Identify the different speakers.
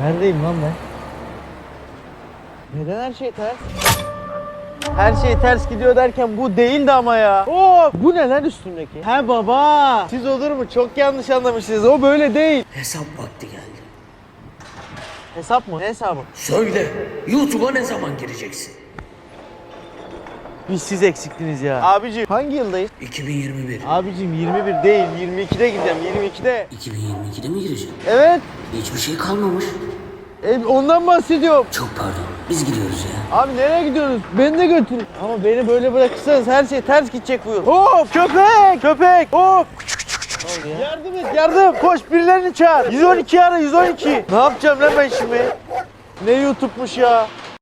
Speaker 1: Neredeyim lan ben? Neden her şey ters? Her şey ters gidiyor derken bu değildi ama ya. Oo, bu neler üstündeki? He baba. Siz olur mu? Çok yanlış anlamışsınız. O böyle değil.
Speaker 2: Hesap vakti geldi.
Speaker 1: Hesap mı? Ne hesabı?
Speaker 2: Söyle. YouTube'a ne zaman gireceksin?
Speaker 1: Biz siz eksiktiniz ya. Abicim hangi yıldayız?
Speaker 2: 2021.
Speaker 1: Abicim 21 değil 22'de gideceğim 22'de.
Speaker 2: 2022'de mi gireceksin?
Speaker 1: Evet.
Speaker 2: Hiçbir şey kalmamış.
Speaker 1: E, ondan bahsediyorum.
Speaker 2: Çok pardon. Biz gidiyoruz ya.
Speaker 1: Abi nereye gidiyorsunuz? Beni de götürün. Ama beni böyle bırakırsanız her şey ters gidecek bu yıl. Hop köpek! Köpek! Hop! Yardım et yardım! Koş birilerini çağır. 112 ara 112. Ne yapacağım lan ben şimdi? Ne YouTube'muş ya?